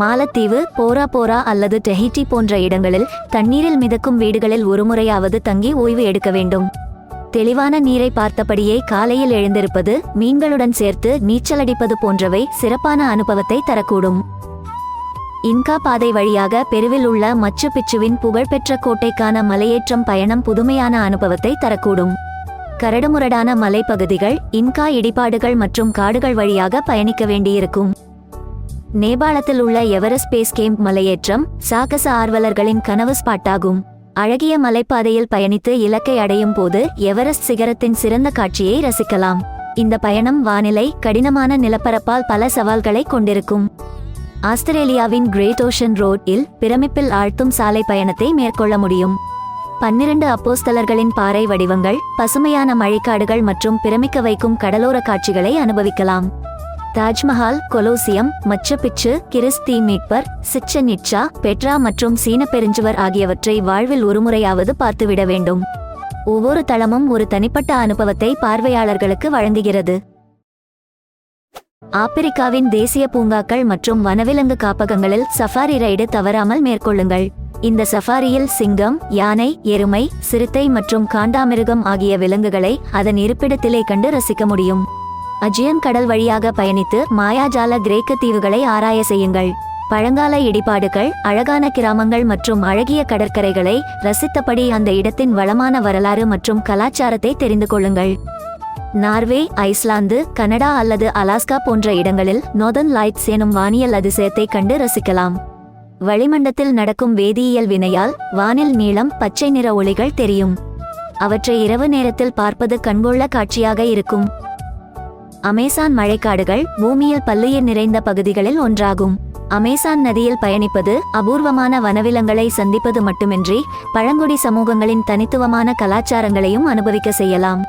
மாலத்தீவு போரா போரா அல்லது டெஹிட்டி போன்ற இடங்களில் தண்ணீரில் மிதக்கும் வீடுகளில் ஒருமுறையாவது தங்கி ஓய்வு எடுக்க வேண்டும். தெளிவான நீரை பார்த்தபடியே காலையில் எழுந்திருப்பது மீன்களுடன் சேர்த்து நீச்சலடிப்பது போன்றவை சிறப்பான அனுபவத்தை தரக்கூடும். இன்கா பாதை வழியாக பெருவில் உள்ள மச்சு பிச்சுவின் புகழ்பெற்ற கோட்டைக்கான மலையேற்றம் பயணம் புதுமையான அனுபவத்தை தரக்கூடும். கரடுமுரடான மலைப்பகுதிகள் இன்கா இடிபாடுகள் மற்றும் காடுகள் வழியாக பயணிக்க வேண்டியிருக்கும். நேபாளத்தில் உள்ள எவரெஸ்ட் பேஸ் கேம்ப் மலையேற்றம் சாகச ஆர்வலர்களின் கனவு ஸ்பாட்டாகும். அழகிய மலைப்பாதையில் பயணித்து இலக்கை அடையும் போது எவரெஸ்ட் சிகரத்தின் சிறந்த காட்சியை ரசிக்கலாம். இந்த பயணம் வானிலை கடினமான நிலப்பரப்பால் பல சவால்களை கொண்டிருக்கும். ஆஸ்திரேலியாவின் கிரேட் ஓஷன் ரோட்டில் பிரமிப்பில் ஆழ்த்தும் சாலை பயணத்தை மேற்கொள்ள முடியும். பன்னிரண்டு அப்போஸ்தலர்களின் பாறை வடிவங்கள் பசுமையான மழைக்காடுகள் மற்றும் பிரமிக்க வைக்கும் கடலோர காட்சிகளை அனுபவிக்கலாம். தாஜ்மஹால் கொலோசியம் மச்சபிச்சு கிறிஸ்தி மீட்பர் சிச்சன் இட்சா பெட்ரா மற்றும் சீன பெருஞ்சுவர் ஆகியவற்றை வாழ்வில் ஒருமுறையாவது பார்த்துவிட வேண்டும். ஒவ்வொரு தளமும் ஒரு தனிப்பட்ட அனுபவத்தை பார்வையாளர்களுக்கு வழங்குகிறது. ஆப்பிரிக்காவின் தேசிய பூங்காக்கள் மற்றும் வனவிலங்கு காப்பகங்களில் சஃபாரி ரைடு தவறாமல் மேற்கொள்ளுங்கள். இந்த சஃபாரியில் சிங்கம் யானை எருமை சிறுத்தை மற்றும் காண்டாமிருகம் ஆகிய விலங்குகளை அதன் இருப்பிடத்திலே கண்டு ரசிக்க முடியும். அஜியன் கடல் வழியாக பயணித்து மாயாஜால கிரேக்க தீவுகளை ஆராய செய்யுங்கள். பழங்கால இடிபாடுகள் அழகான கிராமங்கள் மற்றும் அழகிய கடற்கரைகளை ரசித்தபடி அந்த இடத்தின் வளமான வரலாறு மற்றும் கலாச்சாரத்தை தெரிந்து கொள்ளுங்கள். நார்வே ஐஸ்லாந்து கனடா அல்லது அலாஸ்கா போன்ற இடங்களில் நோதன் லைட்ஸ் எனும் வானியல் அதிசயத்தை கண்டு ரசிக்கலாம். வளிமண்டத்தில் நடக்கும் வேதியியல் வினையால் வானில் நீளம் பச்சை நிற ஒளிகள் தெரியும். அவற்றை இரவு நேரத்தில் பார்ப்பது கண்கொள்ள காட்சியாக இருக்கும். அமேசான் மழைக்காடுகள் பூமியில் பல்லுயிர் நிறைந்த பகுதிகளில் ஒன்றாகும். அமேசான் நதியில் பயணிப்பது அபூர்வமான வனவிலங்களை சந்திப்பது மட்டுமின்றி பழங்குடி சமூகங்களின் தனித்துவமான கலாச்சாரங்களையும் அனுபவிக்க செய்யலாம்.